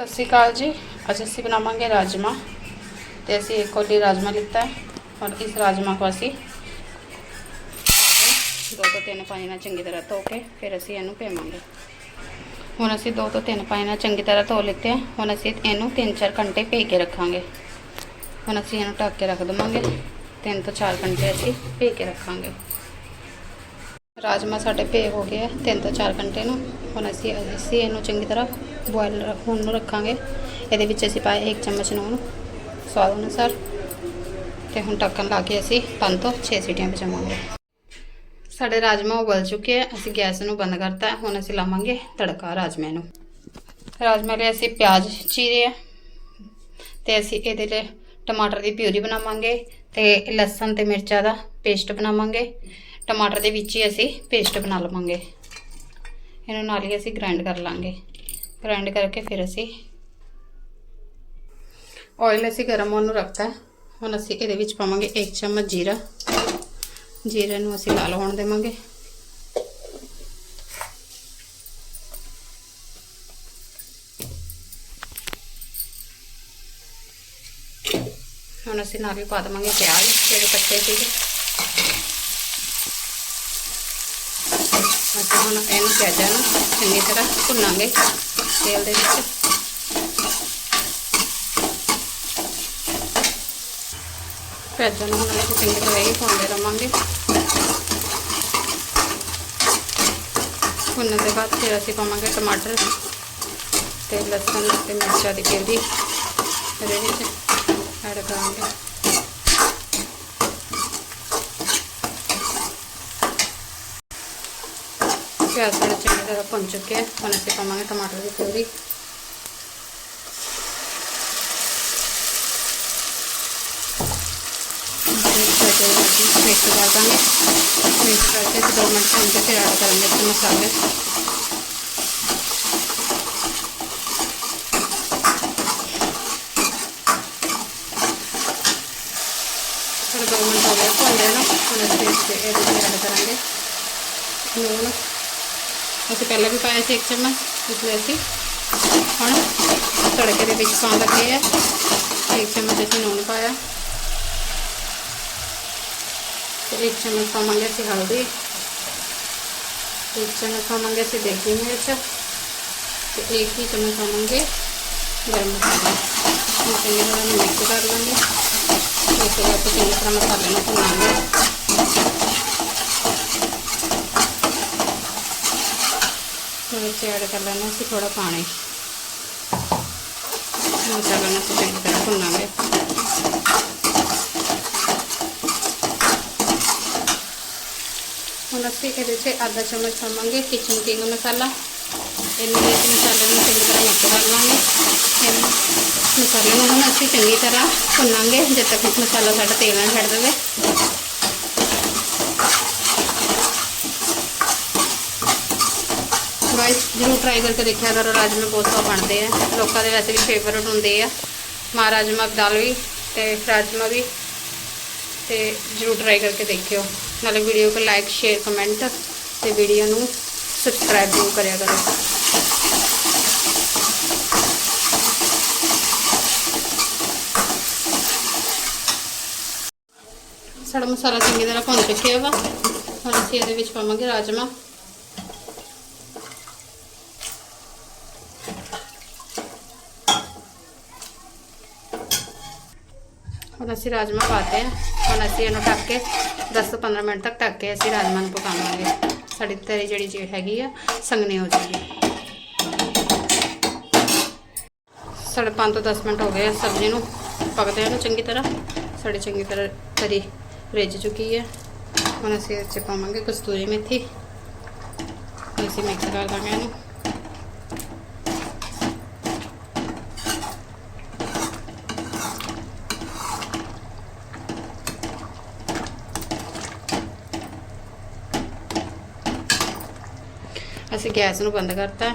ਸਤਿ ਸ਼੍ਰੀ ਅਕਾਲ ਜੀ। ਅੱਜ ਅਸੀਂ ਬਣਾਵਾਂਗੇ ਰਾਜਮਾ ਤੇ ਅਸੀਂ ਇੱਕ ਕੋਲੀ ਰਾਜਮਾ ਲਿੱਤਾ ਹੈ ਔਰ ਇਸ ਰਾਜਮਾ ਕੋ ਅਸੀਂ ਦੋ ਤੋਂ ਤਿੰਨ ਪਾਣੀ ਨਾਲ ਚੰਗੀ ਤਰ੍ਹਾਂ ਧੋ ਕੇ ਫਿਰ ਅਸੀਂ ਇਹਨੂੰ ਪੇਵਾਂਗੇ ਹੁਣ ਅਸੀਂ ਦੋ ਤੋਂ ਤਿੰਨ ਪਾਣੀ ਨਾਲ ਚੰਗੀ ਤਰ੍ਹਾਂ ਧੋ ਲਿੱਤੇ ਆ ਹੁਣ ਅਸੀਂ ਇਹਨੂੰ 3-4 ਘੰਟੇ ਭੇ ਕੇ ਰੱਖਾਂਗੇ। ਹੁਣ ਅਸੀਂ ਇਹਨੂੰ ਢੱਕ ਕੇ ਰੱਖ ਦਵਾਂਗੇ। 3 ਤੋਂ 4 ਘੰਟੇ ਅਸੀਂ ਭੇ ਕੇ ਰੱਖਾਂਗੇ। ਰਾਜਮਾ ਸਾਡੇ ਭੇ ਹੋ ਗਏ ਆ 3 ਤੋਂ 4 ਘੰਟੇ ਨੂੰ ਹੁਣ ਅਸੀਂ ਅਸੀਂ ਇਹਨੂੰ ਚੰਗੀ ਤਰ੍ਹਾਂ ਬੋਇਲ ਹੋਣ ਨੂੰ ਰੱਖਾਂਗੇ। ਇਹਦੇ ਵਿੱਚ ਅਸੀਂ ਪਾਏ 1 ਚਮਚ ਨੂਣ, ਸਵਾਦ ਅਨੁਸਾਰ। ਤੇ ਹੁਣ ਢੱਕਣ ਲਾ ਕੇ ਅਸੀਂ 5 ਤੋਂ 6 ਸੀਟੀਆਂ ਵਜਾਵਾਂਗੇ ਸਾਡੇ ਰਾਜਮਾ ਉਬਲ ਚੁੱਕੇ ਆ। ਅਸੀਂ ਗੈਸ ਨੂੰ ਬੰਦ ਕਰਤਾ। ਹੁਣ ਅਸੀਂ ਲਾਵਾਂਗੇ ਤੜਕਾ ਰਾਜਮੇ ਨੂੰ। ਰਾਜਮੇ ਲਈ ਅਸੀਂ ਪਿਆਜ਼ ਚੀਰੇ ਆ। ਤੇ ਅਸੀਂ ਇਹਦੇ ਲਈ ਟਮਾਟਰ ਦੀ ਪਿਊਰੀ ਬਣਾਵਾਂਗੇ। ਤੇ ਲਸਣ ਤੇ ਮਿਰਚਾਂ ਦਾ ਪੇਸਟ ਬਣਾਵਾਂਗੇ। ਟਮਾਟਰ ਦੇ ਵਿੱਚ ਹੀ ਅਸੀਂ ਪੇਸਟ ਬਣਾ ਲਵਾਂਗੇ। ਇਹਨੂੰ ਨਾਲ ਹੀ ਅਸੀਂ ਗ੍ਰਾਈਂਡ ਕਰ ਲਾਂਗੇ। ਗ੍ਰਾਈਂਡ ਕਰਕੇ ਫਿਰ ਅਸੀਂ ਆਇਲ ਅਸੀਂ ਗਰਮ ਹੋਣ ਨੂੰ ਰੱਖਤਾ ਹੈ। ਹੁਣ ਅਸੀਂ ਇਹਦੇ ਵਿੱਚ ਪਾਵਾਂਗੇ 1 ਚਮਚ ਜੀਰਾ। ਜੀਰੇ ਨੂੰ ਅਸੀਂ ਲਾਲ ਹੋਣ ਦੇਵਾਂਗੇ। ਹੁਣ ਅਸੀਂ ਨਾਲ ਹੀ ਪਾ ਦੇਵਾਂਗੇ ਪਿਆਜ਼, ਜਿਹੜੇ ਕੱਟੇ ਸੀਗੇ ਅਸੀਂ ਹੁਣ ਇਹਨੂੰ ਪਿਆਜ਼ਾਂ ਨੂੰ ਚੰਗੀ ਤਰ੍ਹਾਂ ਭੁੰਨਾਂਗੇ ਤੇਲ ਦੇ ਵਿੱਚ। ਪਿਆਜ਼ਾਂ ਨੂੰ ਹੁਣ ਅਸੀਂ ਚੰਗੀ ਤਰ੍ਹਾਂ ਹੀ ਭੁੰਨਦੇ ਰਵਾਂਗੇ। ਭੁੰਨਣ ਦੇ ਬਾਅਦ ਫਿਰ ਅਸੀਂ ਪਾਵਾਂਗੇ ਟਮਾਟਰ ਤੇ ਲਸਣ ਤੇ ਮਿਰਚਾਂ ਦੀ ਪਿਊਰੀ ਇਹਦੇ ਵਿੱਚ ਐਡ ਕਰਾਂਗੇ। ਪਿਆਜ਼ ਸਾਡੇ ਚੰਗੀ ਤਰ੍ਹਾਂ ਭੁੰਨ ਚੁੱਕੇ ਆ ਹੁਣ ਅਸੀਂ ਪਾਵਾਂਗੇ ਟਮਾਟਰ ਦੀ ਪਿਊਰੀ ਮਿਕਸ ਕਰ ਦਾਂਗੇ ਮਿਕਸ ਕਰਕੇ ਅਸੀਂ ਦੋ ਮਿੰਟ ਭੁੰਨ ਕੇ ਫਿਰ ਐਡ ਕਰਾਂਗੇ ਇਸ ਮਸਾਲੇ ਫਿਰ ਦੋ ਮਿੰਟ ਹੋ ਗਏ ਭੁੰਨਦੇ ਨੂੰ ਹੁਣ ਅਸੀਂ ਪਹਿਲਾਂ ਵੀ ਪਾਇਆ ਸੀ ਇੱਕ ਚਮਚ ਇਸ ਲਈ ਅਸੀਂ। ਹੁਣ ਤੜਕੇ ਦੇ ਵਿੱਚ ਪਾਉਣ ਲੱਗੇ ਆ। ਇੱਕ ਚਮਚ ਅਸੀਂ ਲੂਣ ਪਾਇਆ। ਤੇ ਇੱਕ ਚਮਚ ਪਾਵਾਂਗੇ ਅਸੀਂ ਹਲਦੀ। ਇੱਕ ਚਮਚ ਪਾਵਾਂਗੇ ਅਸੀਂ ਦੇਗੀ ਮਿਰਚ। ਤੇ ਇੱਕ ਹੀ ਚਮਚ ਪਾਵਾਂਗੇ ਗਰਮ ਮਸਾਲਾ। ਹੁਣ ਚੰਗੀ ਤਰ੍ਹਾਂ ਮਿਕਸ ਕਰ ਲਾਂਗੇ। ਇਸ ਤੋਂ ਬਾਅਦ ਚੰਗੀ ਤਰ੍ਹਾਂ ਮਸਾਲੇ ਨੂੰ ਭੁੰਨਾਂਗੇ ਫਿਰ ਵਿੱਚ ਐਡ ਕਰ ਲੈਣਾ ਅਸੀਂ ਥੋੜਾ ਪਾਣੀ। ਮਸਾਲਾ ਨੂੰ ਅਸੀਂ ਚੰਗੀ ਤਰ੍ਹਾਂ ਭੁੰਨਾਂਗੇ। ਹੁਣ ਅਸੀਂ ਇਹਦੇ 'ਚ ਅੱਧਾ ਚਮਚ ਪਾਵਾਂਗੇ ਕਿਚਨ ਕਿੰਗ ਮਸਾਲਾ। ਇਹਨੂੰ ਵੀ ਮਸਾਲੇ ਨੂੰ ਚੰਗੀ ਤਰ੍ਹਾਂ ਮਿਕਸ ਕਰ ਲਾਂਗੇ। ਇਹਨੂੰ ਮਸਾਲੇ ਨੂੰ ਹੁਣ ਅਸੀਂ ਚੰਗੀ ਤਰ੍ਹਾਂ ਭੁੰਨਾਂਗੇ, ਜਦ ਤੱਕ ਮਸਾਲਾ ਸਾਡਾ ਤੇਲ ਨਾ ਛੱਡ ਦੇਵੇ। ਗਾਇਸ ਜਰੂਰ ਟਰਾਈ ਕਰਕੇ ਦੇਖਿਆ ਕਰੋ ਰਾਜਮਾ ਬਹੁਤ ਸਵਾਦ ਬਣਦੇ ਆ। ਲੋਕਾਂ ਦੇ ਵੈਸੇ ਵੀ ਫੇਵਰਟ ਹੁੰਦੇ ਆ। ਮਾਂ ਰਾਜਮਾ ਦਾਲ ਵੀ ਤੇ ਰਾਜਮਾ ਵੀ। ਤੇ ਜਰੂਰ ਟਰਾਈ ਕਰਕੇ ਦੇਖਿਓ। ਨਾਲੇ ਵੀਡੀਓ को ਲਾਈਕ ਸ਼ੇਅਰ ਕਮੈਂਟ ਤੇ ਵੀਡੀਓ ਨੂੰ ਸਬਸਕ੍ਰਾਈਬ ਜ਼ਰੂਰ ਕਰਿਆ ਕਰੋ। ਸਾਡਾ ਮਸਾਲਾ ਚੰਗੀ ਤਰ੍ਹਾਂ ਭੁੰਨ ਚੁੱਕਿਆ ਵਾ। ਹੁਣ ਅਸੀਂ ਇਹਦੇ ਵਿੱਚ ਪਾਵਾਂਗੇ ਰਾਜਮਾ। ਹੁਣ ਅਸੀਂ ਰਾਜਮਾ ਪਾਤੇ ਆ। ਹੁਣ ਅਸੀਂ ਇਹਨੂੰ ਢੱਕ ਕੇ 10 ਤੋਂ 15 ਮਿੰਟ ਤੱਕ ਢੱਕ ਕੇ ਅਸੀਂ ਰਾਜਮਾ ਨੂੰ ਪਕਾਵਾਂਗੇ। ਸਾਡੀ ਤਰੀ ਜਿਹੜੀ ਚੀਜ਼ ਹੈਗੀ ਆ ਸੰਗਣੀ ਹੋ ਜਾਏਗੀ। ਸਾਡੇ 5 ਤੋਂ 10 ਮਿੰਟ ਹੋ ਗਏ ਆ ਸਬਜ਼ੀ ਨੂੰ। ਪਕਦੇ ਨੂੰ ਚੰਗੀ ਤਰ੍ਹਾਂ। ਸਾਡੀ ਚੰਗੀ ਤਰ੍ਹਾਂ ਤਰੀ ਰਿੱਝ ਚੁੱਕੀ ਹੈ ਹੁਣ ਅਸੀਂ ਇਹ 'ਚ ਪਾਵਾਂਗੇ ਕਸਤੂਰੀ ਮੇਥੀ। ਅਸੀਂ ਮਿਕਸ ਕਰ ਦਾਂਗੇ ਇਹਨੂੰ। ਅਸੀਂ ਗੈਸ ਨੂੰ ਬੰਦ ਕਰਤਾ ਹੈ।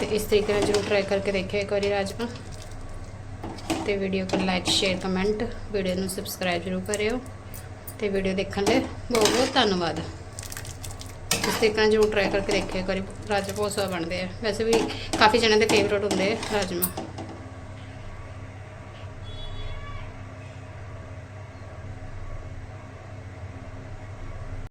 ਤੇ ਇਸ ਤਰੀਕੇ ਨਾਲ ਜਰੂਰ ਟਰਾਈ ਕਰਕੇ ਦੇਖਿਓ ਇੱਕ ਵਾਰੀ ਰਾਜਮਾ। ਤੇ ਵੀਡੀਓ ਨੂੰ ਲਾਈਕ ਸ਼ੇਅਰ ਕਮੈਂਟ ਵੀਡੀਓ ਨੂੰ ਸਬਸਕ੍ਰਾਈਬ ਜਰੂਰ ਕਰਿਓ। ਤੇ ਵੀਡੀਓ ਦੇਖਣ ਲਈ ਬਹੁਤ ਬਹੁਤ ਧੰਨਵਾਦ। ਇਸ ਤਰੀਕੇ ਨਾਲ ਜ਼ਰੂਰ ਟਰਾਈ ਕਰਕੇ ਦੇਖਿਆ ਵਾਰੀ। ਰਾਜਮਾ ਬਹੁਤ ਸਵਾਦ ਬਣਦੇ ਆ। ਵੈਸੇ ਵੀ ਕਾਫੀ ਜਣਿਆਂ ਦੇ ਫੇਵਰਟ ਹੁੰਦੇ ਆ ਰਾਜਮਾ।